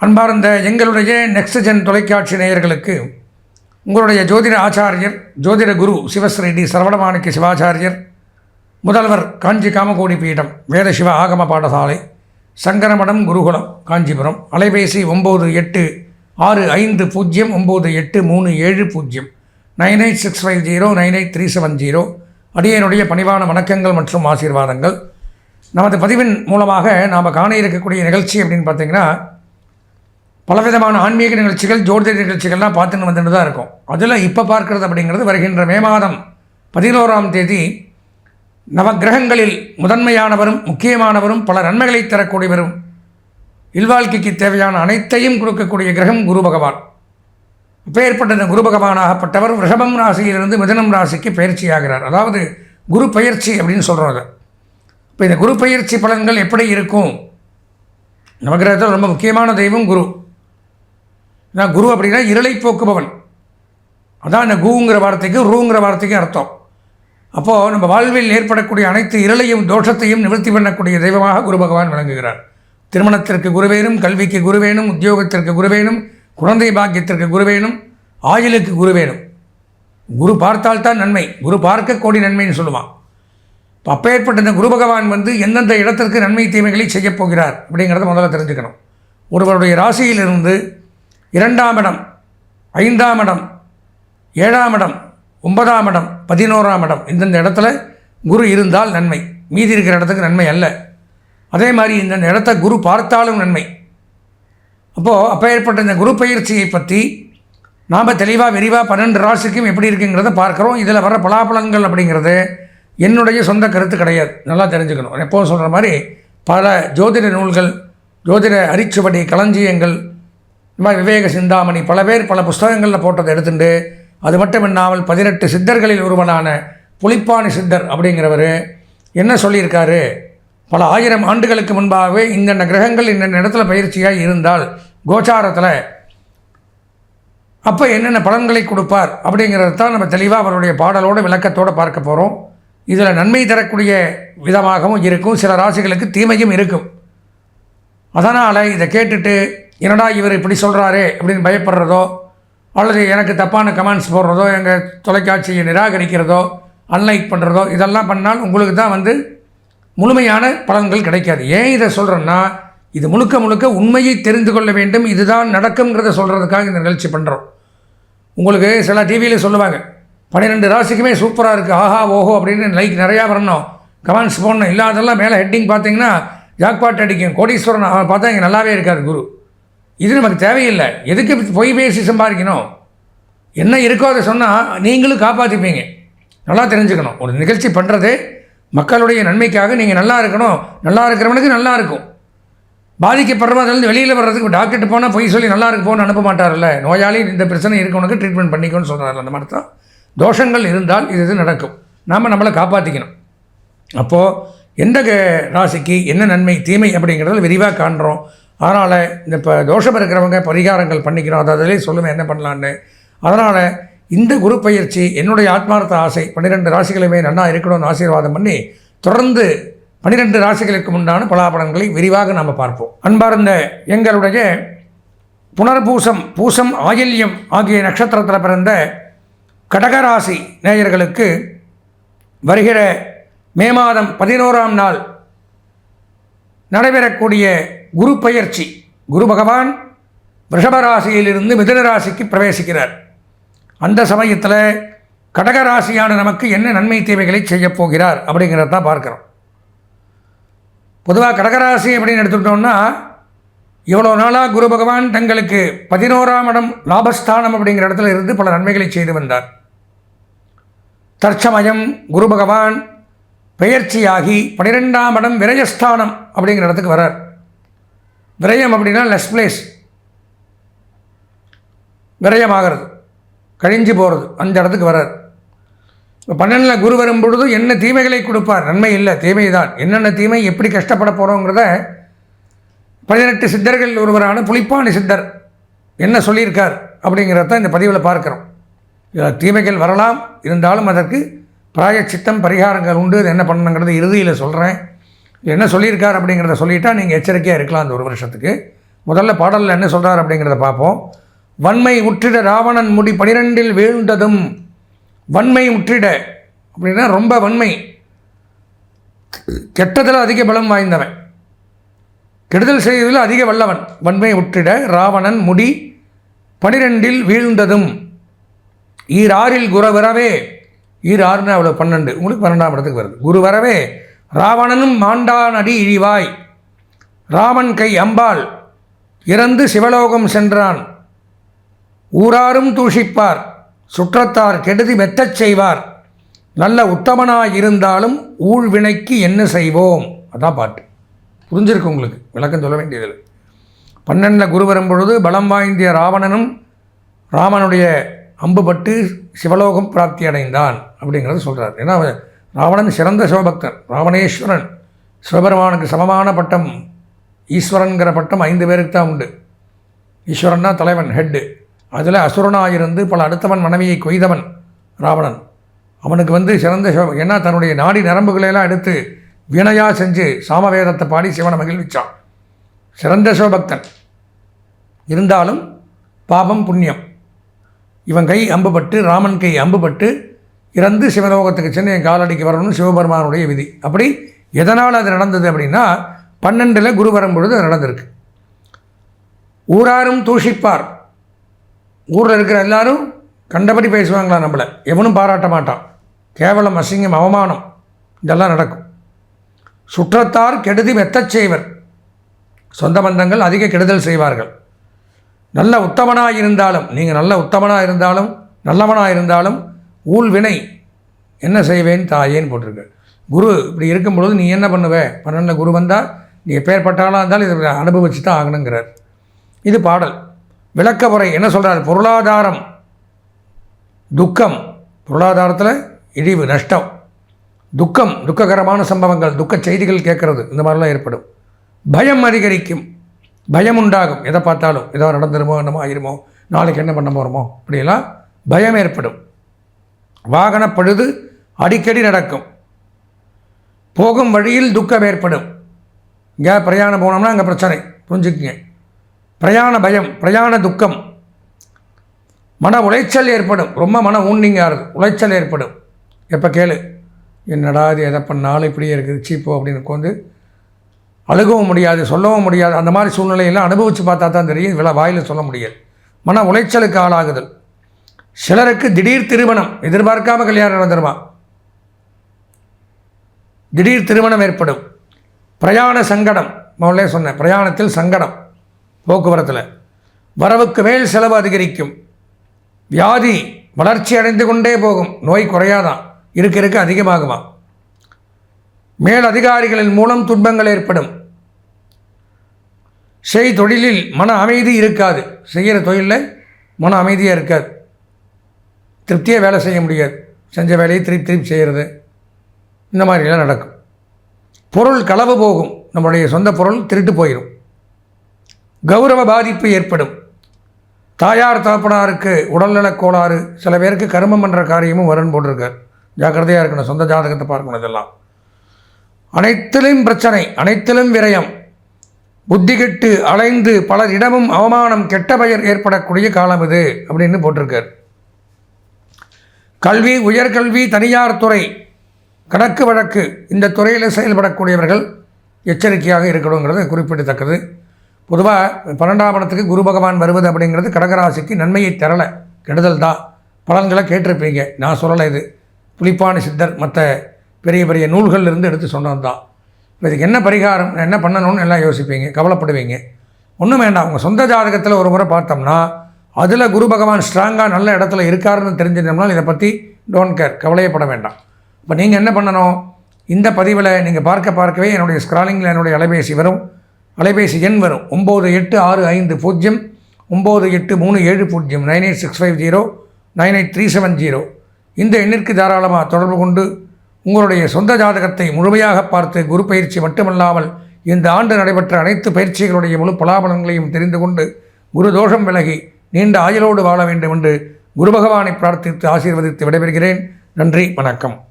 அன்பார்ந்த எங்களுடைய next gen தொலைக்காட்சி நேயர்களுக்கு உங்களுடைய ஜோதிட ஆச்சாரியர் ஜோதிட குரு சிவஸ்ரீ சரவணமாணிக்க சிவாச்சாரியர் முதல்வர் காஞ்சி காமகோடி பீடம் வேதசிவ ஆகம பாடசாலை சங்கரமடம் குருகுலம் காஞ்சிபுரம் அலைபேசி ஒம்பது எட்டு ஆறு ஐந்து பூஜ்ஜியம் ஒம்பது எட்டு மூணு ஏழு பூஜ்ஜியம் nine eight six five zero nine eight three seven zero அடியனுடைய பணிவான வணக்கங்கள் மற்றும் ஆசீர்வாதங்கள். நமது பதிவின் மூலமாக நாம் காண இருக்கக்கூடிய நிகழ்ச்சி அப்படின்னு பார்த்தீங்கன்னா பலவிதமான ஆன்மீக நிகழ்ச்சிகள் ஜோதிட நிகழ்ச்சிகள்லாம் பார்த்துன்னு வந்துட்டு தான் இருக்கும். அதில் இப்போ பார்க்குறது அப்படிங்கிறது வருகின்ற மே மாதம் பதினோராம் தேதி நவக்கிரகங்களில் முதன்மையானவரும் முக்கியமானவரும் பல நன்மைகளை தரக்கூடியவரும் இல்வாழ்க்கைக்கு தேவையான அனைத்தையும் கொடுக்கக்கூடிய கிரகம் குரு பகவான். அப்பேற்பட்ட இந்த குரு பகவானாகப்பட்டவர் ரிஷபம் ராசியிலிருந்து மிதனம் ராசிக்கு பயிற்சியாகிறார் அதாவது குரு பயிற்சி அப்படின்னு சொல்கிறாங்க இப்போ இந்த குரு பயிற்சி பலன்கள் எப்படி இருக்கும்? நவகிரகத்தில் ரொம்ப முக்கியமான தெய்வம் குரு. நான் குரு அப்படின்னா இருளை போக்குபவன். அதான் இந்த கூங்கிற வார்த்தைக்கு ரூங்கிற வார்த்தைக்கு அர்த்தம். அப்போது நம்ம வாழ்வில் ஏற்படக்கூடிய அனைத்து இருளையும் தோஷத்தையும் நிவர்த்தி பண்ணக்கூடிய தெய்வமாக குரு பகவான் விளங்குகிறார். திருமணத்திற்கு குருவேனும் கல்விக்கு குருவேனும் உத்தியோகத்திற்கு குருவேனும் குழந்தை பாக்கியத்திற்கு குருவேனும் ஆயுளுக்கு குருவேனும் குரு பார்த்தால்தான் நன்மை. குரு பார்க்க கோடி நன்மைன்னு சொல்லுவான். இப்போ அப்பேற்பட்ட இந்த குரு பகவான் வந்து எந்தெந்த இடத்திற்கு நன்மை தீமைகளை செய்யப் போகிறார் அப்படிங்கிறத முதல்ல தெரிஞ்சுக்கணும். ஒருவருடைய ராசியிலிருந்து இரண்டாம் இடம் ஐந்தாம் இடம் ஏழாம் இடம் ஒன்பதாம் இடம் பதினோராம் இடம். இந்தந்த இடத்துல குரு இருந்தால் நன்மை. மீதி இருக்கிற இடத்துக்கு நன்மை அல்ல. அதே மாதிரி இந்தந்த இடத்த குரு பார்த்தாலும் நன்மை. அப்போது அப்போ ஏற்பட்ட இந்த குரு பயிற்சியை பற்றி நாம் தெளிவாக விரிவாக பன்னெண்டு ராசிக்கும் எப்படி இருக்குங்கிறத பார்க்குறோம். இதில் வர பலாபலன்கள் அப்படிங்கிறது என்னுடைய சொந்த கருத்து கிடையாது. நல்லா தெரிஞ்சுக்கணும். எப்போது சொல்கிற மாதிரி பல ஜோதிட நூல்கள் ஜோதிட அரிச்சுவடி களஞ்சியங்கள் இந்த மாதிரி விவேக சிந்தாமணி பல பேர் பல புஸ்தகங்களில் போட்டதை எடுத்துட்டு அது மட்டும் இல்லாமல் பதினெட்டு சித்தர்களில் ஒருவனான புலிப்பாணி சித்தர் அப்படிங்கிறவர் என்ன சொல்லியிருக்காரு? பல ஆயிரம் ஆண்டுகளுக்கு முன்பாகவே இந்தந்த கிரகங்கள் இந்த இடத்துல பயிற்சியாக இருந்தால் கோச்சாரத்தில் அப்போ என்னென்ன பலன்களை கொடுப்பார் அப்படிங்கிறது தான் நம்ம தெளிவாக அவருடைய பாடலோட விளக்கத்தோடு பார்க்க போகிறோம் இதில் நன்மை தரக்கூடிய விதமாகவும் இருக்கும் சில ராசிகளுக்கு தீமையும் இருக்கும். அதனால் இதை கேட்டுட்டு என்னடா இவர் இப்படி சொல்கிறாரே அப்படின்னு பயப்படுறதோ அல்லது எனக்கு தப்பான கமெண்ட்ஸ் போடுறதோ எங்கள் தொலைக்காட்சியை நிராகரிக்கிறதோ அன்லைக் பண்ணுறதோ இதெல்லாம் பண்ணால் உங்களுக்கு தான் வந்து முழுமையான பலன்கள் கிடைக்காது. ஏன் இதை சொல்கிறேன்னா இது முழுக்க முழுக்க உண்மையை தெரிந்து கொள்ள வேண்டும். இதுதான் நடக்குங்கிறத சொல்கிறதுக்காக இந்த நிகழ்ச்சி பண்ணுறோம் உங்களுக்கு சில டிவியில் சொல்லுவாங்க பன்னிரெண்டு ராசிக்குமே சூப்பராக இருக்குது ஆஹா ஓஹோ அப்படின்னு லைக் நிறையா வரணும். கமெண்ட்ஸ் போடணும். இல்லாதெல்லாம் மேலே ஹெட்டிங் பார்த்தீங்கன்னா ஜாக்பாட் அடிக்கும். கோடீஸ்வரன் பார்த்தா இங்கே நல்லாவே இருக்கார் குரு. இது நமக்கு தேவையில்லை. எதுக்கு பொய் பேசி சம்பாதிக்கணும்? என்ன இருக்கோ அதை சொன்னால் நீங்களும் காப்பாற்றிப்பீங்க நல்லா தெரிஞ்சுக்கணும். ஒரு நிகழ்ச்சி பண்ணுறது மக்களுடைய நன்மைக்காக நீங்கள் நல்லா இருக்கணும். நல்லா இருக்கிறவனுக்கு நல்லா இருக்கும். பாதிக்கப்படுறவன் அதுலேருந்து வெளியில் வர்றதுக்கு டாக்டர்கிட்ட போனால் பொய் சொல்லி நல்லா இருக்கு போன்னு அனுப்ப மாட்டார்ல நோயாளி இந்த பிரச்சனை இருக்கவனுக்கு ட்ரீட்மெண்ட் பண்ணிக்கணும்னு சொல்கிறார் அந்த மாதிரி தான் தோஷங்கள் இருந்தால் இது இது நடக்கும். நாம் நம்மளை காப்பாற்றிக்கணும் அப்போது எந்த ராசிக்கு என்ன நன்மை தீமை அப்படிங்கிறத விரிவாக காண்றோம். அதனால் இந்த இப்போ தோஷம் இருக்கிறவங்க பரிகாரங்கள் பண்ணிக்கிறோம். அதை அதிலே சொல்லுவேன் என்ன பண்ணலான்னு. அதனால் இந்த குரு பயிற்சி என்னுடைய ஆத்மார்த்த ஆசை. பன்னிரெண்டு ராசிகளுமே நன்னா இருக்கணும்னு ஆசீர்வாதம் பண்ணி தொடர்ந்து பன்னிரெண்டு ராசிகளுக்கு உண்டான பலாபலன்களை விரிவாக நாம் பார்ப்போம். அன்பார்ந்த எங்களுடைய புனர்பூசம் பூசம் ஆயில்யம் ஆகிய நட்சத்திரத்தில் பிறந்த கடகராசி நேயர்களுக்கு வருகிற மே மாதம் பதினோராம் நாள் நடைபெறக்கூடிய குரு பயிற்சி. குரு பகவான் ரிஷபராசியிலிருந்து மிதன ராசிக்கு பிரவேசிக்கிறார். அந்த சமயத்தில் கடகராசியான நமக்கு என்ன நன்மை தேவைகளை செய்யப் போகிறார் அப்படிங்கிறத தான் பார்க்குறோம். பொதுவாக கடகராசி அப்படின்னு எடுத்துக்கிட்டோம்னா இவ்வளோ நாளாக குரு பகவான் தங்களுக்கு பதினோராம் இடம் லாபஸ்தானம் அப்படிங்கிற இடத்துல இருந்து பல நன்மைகளை செய்து வந்தார். தற்சமயம் குரு பகவான் பெயர்ச்சியாகி பனிரெண்டாம் இடம் விரயஸ்தானம் அப்படிங்கிற இடத்துக்கு வரார். விரயம் அப்படின்னா லெஸ் பிளேஸ் விரயமாகிறது. கழிஞ்சு போகிறது அந்த இடத்துக்கு வரார் இப்போ பன்னெண்டில் குரு வரும் பொழுது என்ன தீமைகளை கொடுப்பார்? நன்மை இல்லை தீமை தான் என்னென்ன தீமை எப்படி கஷ்டப்பட போகிறோங்கிறத பதினெட்டு சித்தர்கள் ஒருவரான புளிப்பான சித்தர் என்ன சொல்லியிருக்கார் அப்படிங்கிறத இந்த பதிவில் பார்க்குறோம். தீமைகள் வரலாம். இருந்தாலும் அதற்கு பிராய சித்தம் பரிகாரங்கள் உண்டு. என்ன பண்ணணுங்கிறது இறுதியில் சொல்கிறேன் என்ன சொல்லியிருக்கார் அப்படிங்கிறத சொல்லிட்டா நீங்கள் எச்சரிக்கையாக இருக்கலாம் அந்த ஒரு வருஷத்துக்கு. முதல்ல பாடலில் என்ன சொல்கிறார் அப்படிங்கிறத பார்ப்போம். வன்மை உற்றிட ராவணன் முடி பனிரெண்டில் வீழ்ந்ததும் வன்மை உற்றிட அப்படின்னா ரொம்ப வன்மை. கெட்டதில் அதிக பலம் வாய்ந்தவன். கெடுதல் செய்வதில் அதிக வல்லவன். வன்மை உற்றிட ராவணன் முடி பனிரெண்டில் வீழ்ந்ததும் ஈராறில் குரவரவே ஈராறுன்னு அவ்வளோ பன்னெண்டு. உங்களுக்கு பன்னெண்டாம் இடத்துக்கு வருது. குரு வரவே. ராவணனும் மாண்டான் அடி இழிவாய். ராமன் கை அம்பாள். இறந்து சிவலோகம் சென்றான். ஊராரும் தூஷிப்பார். சுற்றத்தார் கெடுதி மெத்தச் செய்வார். நல்ல உத்தமனாய் இருந்தாலும் ஊழ்வினைக்கு என்ன செய்வோம்? அதான் பாட்டு. புரிஞ்சிருக்கு உங்களுக்கு. விளக்கம் சொல்ல வேண்டியதில்லை. பன்னெண்டில் குரு வரும்பொழுது பலம் வாய்ந்திய ராவணனும் ராமனுடைய அம்புபட்டு சிவலோகம் பிராப்தி அடைந்தான் அப்படிங்கிறத சொல்கிறார் ஏன்னா ராவணன் சிறந்த சிவபக்தர் ராவணேஸ்வரன். சிவபெருமானுக்கு சமமான பட்டம் ஈஸ்வரன்கிற பட்டம் ஐந்து பேருக்கு தான் உண்டு. ஈஸ்வரன்னா தலைவன் ஹெட்டு அதில் அசுரனாக இருந்து பல அடுத்தவன் மனைவியை கொய்தவன் ராவணன். அவனுக்கு வந்து சிறந்த சிவ ஏன்னா தன்னுடைய நாடி நரம்புகளையெல்லாம் எடுத்து வினையாக செஞ்சு சாமவேதத்தை பாடி சிவனை மகிழ்விச்சான். சிறந்த சிவபக்தன். இருந்தாலும் பாபம் புண்ணியம். இவன் கை அம்புபட்டு ராமன் கை அம்புபட்டு இறந்து சிவலோகத்துக்கு சென்று என் காலடிக்கு வரணும்னு சிவபெருமானுடைய விதி. அப்படி எதனால் அது நடந்தது அப்படின்னா பன்னெண்டில் குரு வரும்பொழுது அது நடந்திருக்கு. ஊராரும் தூஷிப்பார். ஊரில் இருக்கிற எல்லாரும் கண்டபடி பேசுவாங்களா நம்மளை. எவனும் பாராட்ட மாட்டான். கேவலம் அசிங்கம் அவமானம். இதெல்லாம் நடக்கும். சுற்றத்தார் கெடுதி மெத்தச் செய்வர் சொந்த பந்தங்கள் அதிக கெடுதல் செய்வார்கள். நல்ல உத்தமனாக இருந்தாலும் நீங்கள் நல்ல உத்தமனாக இருந்தாலும் நல்லவனாக இருந்தாலும் ஊழ்வினை. என்ன செய்வேன்? தாயேன்னு போட்டிருக்கு குரு இப்படி இருக்கும் பொழுது நீ என்ன பண்ணுவே? பன்னெண்டில் குரு வந்தால் நீ எப்பேற்பட்டாலும் இருந்தாலும் இதை அனுபவிச்சு தான் ஆகணுங்கிறார். இது பாடல். விளக்க முறை என்ன சொல்கிறார் பொருளாதாரம். துக்கம். பொருளாதாரத்தில் இழிவு நஷ்டம். துக்கம் துக்ககரமான சம்பவங்கள் துக்க செய்திகள் கேட்குறது. இந்த மாதிரிலாம் ஏற்படும். பயம் அதிகரிக்கும். பயம் உண்டாகும். எதை பார்த்தாலும் ஏதோ நடந்துருமோ என்னமோ ஆயிருமோ நாளைக்கு என்ன பண்ண போகிறோமோ இப்படியெல்லாம் பயம் ஏற்படும். வாகன பழுது அடிக்கடி நடக்கும். போகும் வழியில் துக்கம் ஏற்படும். இங்கே பிரயாணம் போனோம்னா அங்கே பிரச்சனை. புரிஞ்சுக்குங்க. பிரயாண பயம் பிரயாண துக்கம். மன உளைச்சல் ஏற்படும். ரொம்ப மன ஊன்னிங்க ஆறுது உளைச்சல் ஏற்படும். எப்போ கேளு? என்னடா இது எதை பண்ணாலும் இப்படியே இருக்குது. சீப்போ அப்படின்னு உட்காந்து அழுகவும் முடியாது சொல்லவும் முடியாது. அந்த மாதிரி சூழ்நிலையெல்லாம் அனுபவித்து பார்த்தா தான் தெரியும். இவ்வளோ வாயில் சொல்ல முடியாது. மன உளைச்சலுக்கு ஆளாகுதல். சிலருக்கு திடீர் திருமணம் எதிர்பார்க்காம கல்யாணம் நடந்துருமா? திடீர் திருமணம் ஏற்படும். பிரயாண சங்கடம் முதல்ல சொன்னேன் பிரயாணத்தில் சங்கடம் போக்குவரத்தில். வரவுக்கு மேல் செலவு அதிகரிக்கும். வியாதி வளர்ச்சி அடைந்து கொண்டே போகும். நோய் குறையாதான். இருக்க இருக்க அதிகமாகுமா? மேல் அதிகாரிகளின் மூலம் துன்பங்கள் ஏற்படும். செய் தொழிலில் மன அமைதி இருக்காது. செய்கிற தொழிலில் மன அமைதியாக இருக்காது. திருப்தியாக வேலை செய்ய முடியாது. செஞ்ச வேலையை திருப்பி திருப்பி செய்கிறது இந்த மாதிரிலாம் நடக்கும். பொருள் களவு போகும். நம்முடைய சொந்த பொருள் திருட்டு போயிடும் கௌரவ பாதிப்பு ஏற்படும். தாயார் தகப்பனாருக்கு உடல்நலக் கோளாறு. சில பேருக்கு கருமம் பண்ணுற காரியமும் வரும்னு போட்டிருக்கார். ஜாக்கிரதையாக இருக்கணும். சொந்த ஜாதகத்தை பார்க்கணும் இதெல்லாம். அனைத்திலும் பிரச்சனை அனைத்திலும் விரயம். புத்தி கெட்டு அலைந்து பலரிடமும் அவமானம் கெட்ட பெயர் ஏற்படக்கூடிய காலம் இது அப்படின்னு போட்டிருக்கார். கல்வி உயர்கல்வி தனியார் துறை கணக்கு வழக்கு இந்த துறையில் செயல்படக்கூடியவர்கள் எச்சரிக்கையாக இருக்கணுங்கிறது குறிப்பிடத்தக்கது. பொதுவாக பன்னெண்டாம் இடத்துக்கு குரு பகவான் வருவது அப்படிங்கிறது கடகராசிக்கு நன்மையை தரலை. கெடுதல் தான். பலன்களை கேட்டிருப்பீங்க. நான் சொல்லலை இது. புலிப்பாணி சித்தர் மற்ற பெரிய பெரிய நூல்கள்ல இருந்து எடுத்து சொன்னது தான். இப்போ இதுக்கு என்ன பரிகாரம் என்ன பண்ணணும்னு எல்லாம் யோசிப்பீங்க கவலைப்படுவீங்க. ஒன்றும் வேண்டாம். உங்கள் சொந்த ஜாதகத்தில் ஒரு முறை பார்த்தோம்னா அதில் குரு பகவான் ஸ்ட்ராங்காக நல்ல இடத்துல இருக்காருன்னு தெரிஞ்சிருந்தோம்னா இதை பற்றி டோன்ட் கேர் கவலையப்பட வேண்டாம். இப்போ நீங்கள் என்ன பண்ணணும்? இந்த பதிவில் நீங்கள் பார்க்க பார்க்கவே என்னுடைய ஸ்க்ராலிங்கில் என்னுடைய அலைபேசி வரும். அலைபேசி எண் வரும். ஒம்பது எட்டு ஆறு ஐந்து பூஜ்ஜியம் ஒம்பது எட்டு மூணு ஏழு பூஜ்ஜியம் nine eight six five zero nine eight three seven zero இந்த எண்ணிற்கு தாராளமாக தொடர்பு கொண்டு உங்களுடைய சொந்த ஜாதகத்தை முழுமையாக பார்த்து குரு பயிற்சி மட்டுமல்லாமல் இந்த ஆண்டு நடைபெற்ற அனைத்து பயிற்சிகளுடைய முழு பலாபலங்களையும் தெரிந்து கொண்டு குரு தோஷம் விலகி நீண்ட ஆயுளோடு வாழ வேண்டும் என்று குரு பகவானை பிரார்த்தித்து ஆசீர்வதித்து விடைபெறுகிறேன். நன்றி வணக்கம்.